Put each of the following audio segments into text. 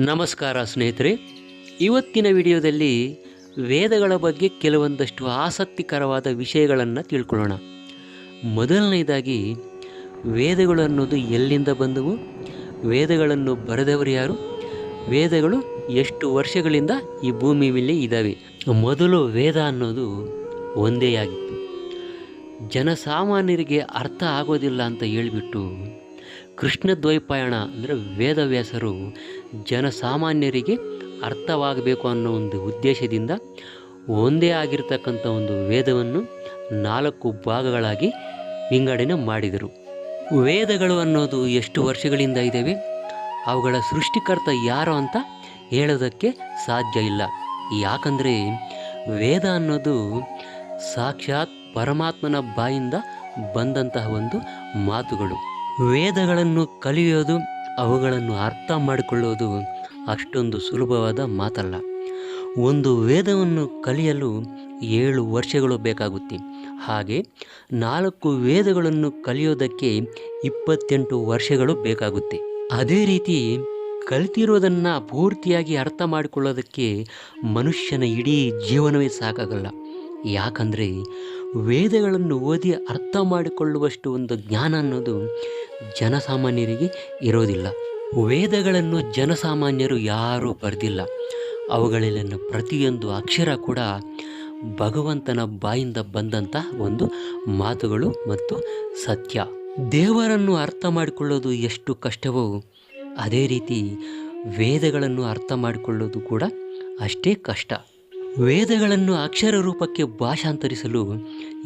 ನಮಸ್ಕಾರ ಸ್ನೇಹಿತರೆ. ಇವತ್ತಿನ ವಿಡಿಯೋದಲ್ಲಿ ವೇದಗಳ ಬಗ್ಗೆ ಕೆಲವೊಂದಷ್ಟು ಆಸಕ್ತಿಕರವಾದ ವಿಷಯಗಳನ್ನು ತಿಳ್ಕೊಳ್ಳೋಣ. ಮೊದಲನೇದಾಗಿ, ವೇದಗಳು ಅನ್ನೋದು ಎಲ್ಲಿಂದ ಬಂದವು? ವೇದಗಳನ್ನು ಬರೆದವರು ಯಾರು? ವೇದಗಳು ಎಷ್ಟು ವರ್ಷಗಳಿಂದ ಈ ಭೂಮಿ ಮೇಲೆ ಇದ್ದಾವೆ ಮೊದಲು ವೇದ ಅನ್ನೋದು ಒಂದೇ ಆಗಿತ್ತು. ಜನಸಾಮಾನ್ಯರಿಗೆ ಅರ್ಥ ಆಗೋದಿಲ್ಲ ಅಂತ ಹೇಳಿಬಿಟ್ಟು ಕೃಷ್ಣ ದ್ವೈಪಾಯಣ ಅಂದರೆ ವೇದವ್ಯಾಸರು ಜನಸಾಮಾನ್ಯರಿಗೆ ಅರ್ಥವಾಗಬೇಕು ಅನ್ನೋ ಒಂದು ಉದ್ದೇಶದಿಂದ ಒಂದೇ ಆಗಿರ್ತಕ್ಕಂಥ ಒಂದು ವೇದವನ್ನು ನಾಲ್ಕು ಭಾಗಗಳಾಗಿ ವಿಂಗಡಣೆ ಮಾಡಿದರು. ವೇದಗಳು ಅನ್ನೋದು ಎಷ್ಟು ವರ್ಷಗಳಿಂದ ಇದ್ದಾವೆ ಅವುಗಳ ಸೃಷ್ಟಿಕರ್ತ ಯಾರು ಅಂತ ಹೇಳೋದಕ್ಕೆ ಸಾಧ್ಯ ಇಲ್ಲ. ಯಾಕಂದರೆ ವೇದ ಅನ್ನೋದು ಸಾಕ್ಷಾತ್ ಪರಮಾತ್ಮನ ಬಾಯಿಂದ ಬಂದಂತಹ ಒಂದು ಮಾತುಗಳು. ವೇದಗಳನ್ನು ಕಲಿಯೋದು ಅವುಗಳನ್ನು ಅರ್ಥ ಮಾಡಿಕೊಳ್ಳುವುದು ಅಷ್ಟೊಂದು ಸುಲಭವಾದ ಮಾತಲ್ಲ. ಒಂದು ವೇದವನ್ನು ಕಲಿಯಲು ಏಳು ವರ್ಷಗಳು ಬೇಕಾಗುತ್ತೆ. ಹಾಗೆ ನಾಲ್ಕು ವೇದಗಳನ್ನು ಕಲಿಯೋದಕ್ಕೆ ಇಪ್ಪತ್ತೆಂಟು ವರ್ಷಗಳು ಬೇಕಾಗುತ್ತೆ. ಅದೇ ರೀತಿ ಕಲಿತಿರೋದನ್ನು ಪೂರ್ತಿಯಾಗಿ ಅರ್ಥ ಮಾಡಿಕೊಳ್ಳೋದಕ್ಕೆ ಮನುಷ್ಯನ ಇಡೀ ಜೀವನವೇ ಸಾಕಾಗಲ್ಲ. ಯಾಕಂದರೆ ವೇದಗಳನ್ನು ಓದಿ ಅರ್ಥ ಮಾಡಿಕೊಳ್ಳುವಷ್ಟು ಒಂದು ಜ್ಞಾನ ಅನ್ನೋದು ಜನಸಾಮಾನ್ಯರಿಗೆ ಇರೋದಿಲ್ಲ. ವೇದಗಳನ್ನು ಜನಸಾಮಾನ್ಯರು ಯಾರೂ ಬರೆದಿಲ್ಲ. ಅವುಗಳಲ್ಲಿನ ಪ್ರತಿಯೊಂದು ಅಕ್ಷರ ಕೂಡ ಭಗವಂತನ ಬಾಯಿಂದ ಬಂದಂಥ ಒಂದು ಮಾತುಗಳು ಮತ್ತು ಸತ್ಯ. ದೇವರನ್ನು ಅರ್ಥ ಮಾಡಿಕೊಳ್ಳೋದು ಎಷ್ಟು ಕಷ್ಟವೋ ಅದೇ ರೀತಿ ವೇದಗಳನ್ನು ಅರ್ಥ ಮಾಡಿಕೊಳ್ಳೋದು ಕೂಡ ಅಷ್ಟೇ ಕಷ್ಟ. ವೇದಗಳನ್ನು ಅಕ್ಷರ ರೂಪಕ್ಕೆ ಭಾಷಾಂತರಿಸಲು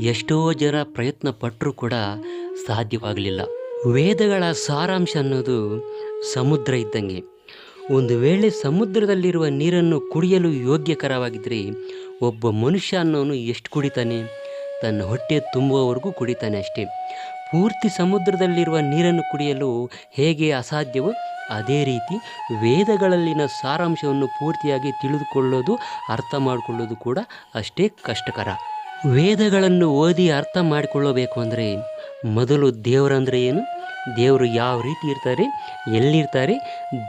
ಎಷ್ಟೋ ಜನ ಪ್ರಯತ್ನ ಪಟ್ಟರೂ ಕೂಡ ಸಾಧ್ಯವಾಗಲಿಲ್ಲ. ವೇದಗಳ ಸಾರಾಂಶ ಅನ್ನೋದು ಸಮುದ್ರ ಇದ್ದಂಗೆ. ಒಂದು ವೇಳೆ ಸಮುದ್ರದಲ್ಲಿರುವ ನೀರನ್ನು ಕುಡಿಯಲು ಯೋಗ್ಯಕರವಾಗಿದ್ದರೆ ಒಬ್ಬ ಮನುಷ್ಯ ಅನ್ನೋನು ಎಷ್ಟು ಕುಡಿತಾನೆ? ತನ್ನ ಹೊಟ್ಟೆ ತುಂಬುವವರೆಗೂ ಕುಡಿತಾನೆ ಅಷ್ಟೇ. ಪೂರ್ತಿ ಸಮುದ್ರದಲ್ಲಿರುವ ನೀರನ್ನು ಕುಡಿಯಲು ಹೇಗೆ ಅಸಾಧ್ಯವೋ ಅದೇ ರೀತಿ ವೇದಗಳಲ್ಲಿನ ಸಾರಾಂಶವನ್ನು ಪೂರ್ತಿಯಾಗಿ ತಿಳಿದುಕೊಳ್ಳೋದು, ಅರ್ಥ ಮಾಡಿಕೊಳ್ಳೋದು ಕೂಡ ಅಷ್ಟೇ ಕಷ್ಟಕರ. ವೇದಗಳನ್ನು ಓದಿ ಅರ್ಥ ಮಾಡಿಕೊಳ್ಳಬೇಕು ಅಂದರೆ ಮೊದಲು ದೇವರಂದರೆ ಏನು? ದೇವರು ಯಾವ ರೀತಿ ಇರ್ತಾರೆ, ಎಲ್ಲಿರ್ತಾರೆ,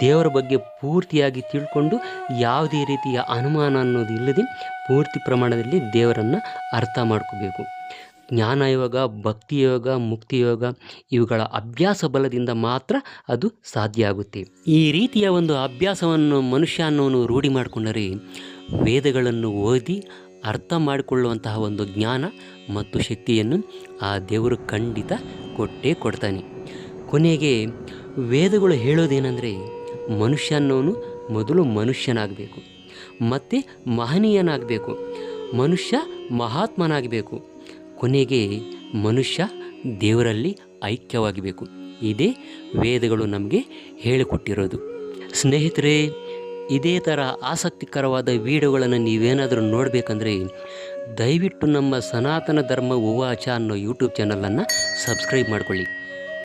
ದೇವರ ಬಗ್ಗೆ ಪೂರ್ತಿಯಾಗಿ ತಿಳ್ಕೊಂಡು ಯಾವುದೇ ರೀತಿಯ ಅನುಮಾನ ಅನ್ನೋದು ಇಲ್ಲದೆ ಪೂರ್ತಿ ಪ್ರಮಾಣದಲ್ಲಿ ದೇವರನ್ನು ಅರ್ಥ ಮಾಡ್ಕೋಬೇಕು. ಜ್ಞಾನಯೋಗ ಭಕ್ತಿಯೋಗ ಮುಕ್ತಿಯೋಗ ಇವುಗಳ ಅಭ್ಯಾಸ ಬಲದಿಂದ ಮಾತ್ರ ಅದು ಸಾಧ್ಯ ಆಗುತ್ತೆ. ಈ ರೀತಿಯ ಒಂದು ಅಭ್ಯಾಸವನ್ನು ಮನುಷ್ಯ ಅನ್ನೋನು ರೂಢಿ ಮಾಡಿಕೊಂಡರೆ ವೇದಗಳನ್ನು ಓದಿ ಅರ್ಥ ಮಾಡಿಕೊಳ್ಳುವಂತಹ ಒಂದು ಜ್ಞಾನ ಮತ್ತು ಶಕ್ತಿಯನ್ನು ಆ ದೇವರು ಖಂಡಿತ ಕೊಟ್ಟೇ ಕೊಡ್ತಾನೆ. ಕೊನೆಗೆ ವೇದಗಳು ಹೇಳೋದೇನೆಂದರೆ ಮನುಷ್ಯ ಅನ್ನೋನು ಮೊದಲು ಮನುಷ್ಯನಾಗಬೇಕು, ಮತ್ತು ಮಹನೀಯನಾಗಬೇಕು, ಮನುಷ್ಯ ಮಹಾತ್ಮನಾಗಬೇಕು. ಕೊನೆಗೆ ಮನುಷ್ಯ ದೇವರಲ್ಲಿ ಐಕ್ಯವಾಗಬೇಕು. ಇದೇ ವೇದಗಳು ನಮಗೆ ಹೇಳಿಕೊಟ್ಟಿರೋದು. ಸ್ನೇಹಿತರೆ, ಇದೇ ಥರ ಆಸಕ್ತಿಕರವಾದ ವಿಡಿಯೋಗಳನ್ನು ನೀವೇನಾದರೂ ನೋಡಬೇಕಂದ್ರೆ ದಯವಿಟ್ಟು ನಮ್ಮ ಸನಾತನ ಧರ್ಮ ಉವಾಚ ಅನ್ನೋ ಯೂಟ್ಯೂಬ್ ಚಾನಲನ್ನು ಸಬ್ಸ್ಕ್ರೈಬ್ ಮಾಡ್ಕೊಳ್ಳಿ.